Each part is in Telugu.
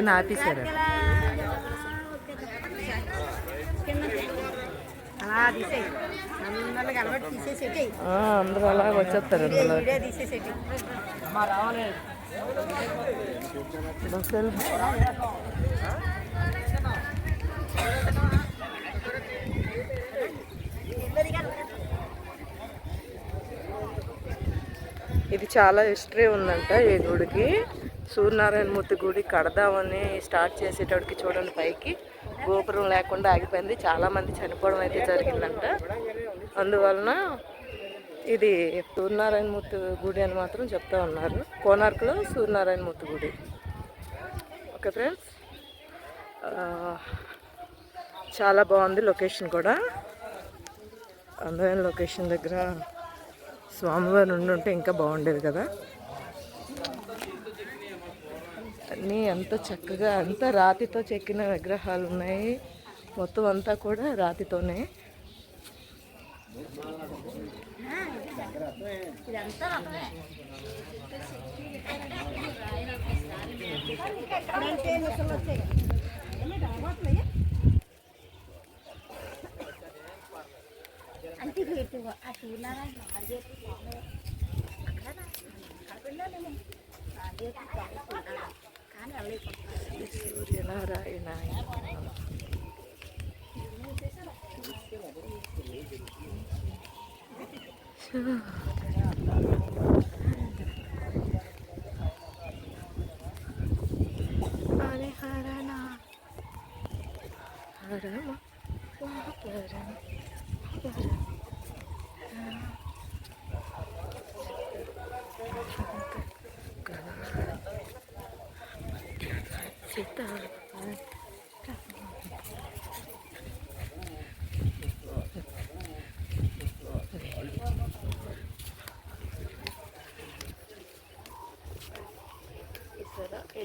అని ఆపేశారు. అందరూ అలా వచ్చేస్తారు బస్సులు ఇది చాలా హిస్టరీ ఉందంట ఈ గుడికి. సూర్యనారాయణ మూర్తి గుడి కడదామని స్టార్ట్ చేసేటప్పటికి చూడండి పైకి. గోపురం లేకుండా ఆగిపోయింది. చాలామంది చనిపోవడం అయితే జరిగిందంట. అందువలన ఇది సూర్యనారాయణ మూర్తి గుడి అని మాత్రం చెప్తా ఉన్నారు. కోనార్క్లో సూర్యనారాయణ మూర్తి గుడి. Okay friends. చాలా బాగుంది లొకేషన్ కూడా. అందమైన లొకేషన్ దగ్గర స్వామివారు ఉండి ఉంటే ఇంకా బాగుండేది కదా. అన్నీ అంత చక్కగా అంత రాతితో చెక్కిన విగ్రహాలు ఉన్నాయి మొత్తం అంతా కూడా రాతితోనే. అంటే ఆ చూడాలని కానీ వెళ్ళలేకపోతున్నారు సూర్యనారాయణ హరే హరణ హరమ హరణ సీత ఇక్కడ ఈ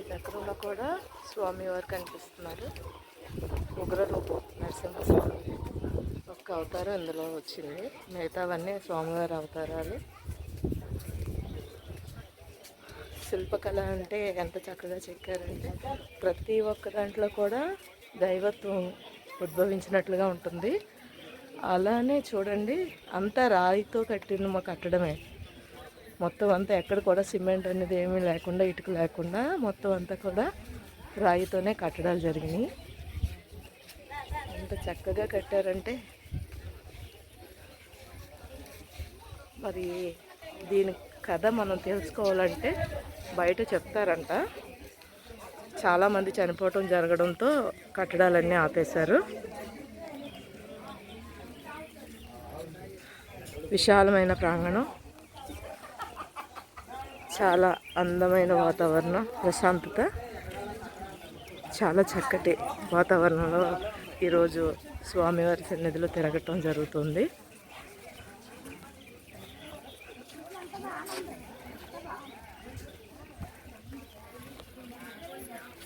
దగ్గరలో కూడా స్వామివారు కనిపిస్తున్నారు. ఉగ్రరూపం నరసింహస్వామి. ఒక్క అవతారం ఇందులో వచ్చింది. మిగతావన్నీ స్వామివారి అవతారాలు. శిల్పకళ అంటే ఎంత చక్కగా చెక్కారంటే ప్రతి ఒక్క దాంట్లో కూడా దైవత్వం ఉద్భవించినట్లుగా ఉంటుంది. అలానే చూడండి అంతా రాయితో కట్టిన మా కట్టడమే. మొత్తం అంతా ఎక్కడ కూడా సిమెంట్ అనేది ఏమీ లేకుండా ఇటుక లేకుండా మొత్తం అంతా కూడా రాయితోనే కట్టడాలు జరిగినాయి. ఎంత చక్కగా కట్టారంటే మరి దీని కథ మనం తెలుసుకోవాలంటే బయట చెప్తారంట. చాలామంది చనిపోవటం జరగడంతో కట్టడాలన్నీ ఆపేశారు. విశాలమైన ప్రాంగణం. చాలా అందమైన వాతావరణం ప్రశాంతత. చాలా చక్కటి వాతావరణంలో ఈరోజు స్వామివారి సన్నిధిలో తిరగటం జరుగుతుంది.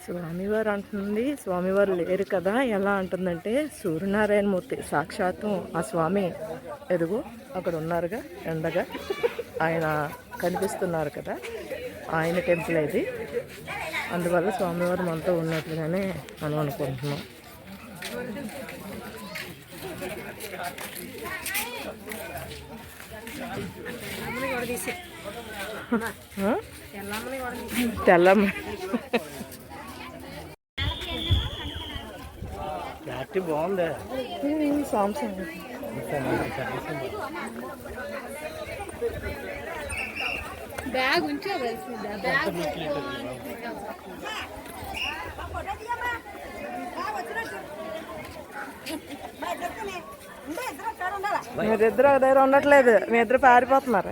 స్వామివారు అంటుంది స్వామివారు లేరు కదా ఎలా అంటుందంటే సూర్యనారాయణ మూర్తి సాక్షాత్తు ఆ స్వామి ఎదుగు అక్కడ ఉన్నారుగా ఎండగా ఆయన కనిపిస్తున్నారు కదా ఆయన టెంపుల్ ఇది. అందువల్ల స్వామివారు మనతో ఉన్నట్లుగానే మనం అనుకుంటున్నాం. తెల్లమ్మ. బ్యాటరీ బాగుంది. బ్యాగ్ ఉంచే బ్యాగ్ మీరిద్దరు ఒక దగ్గర ఉండట్లేదు. మీ ఇద్దరు పారిపోతున్నారు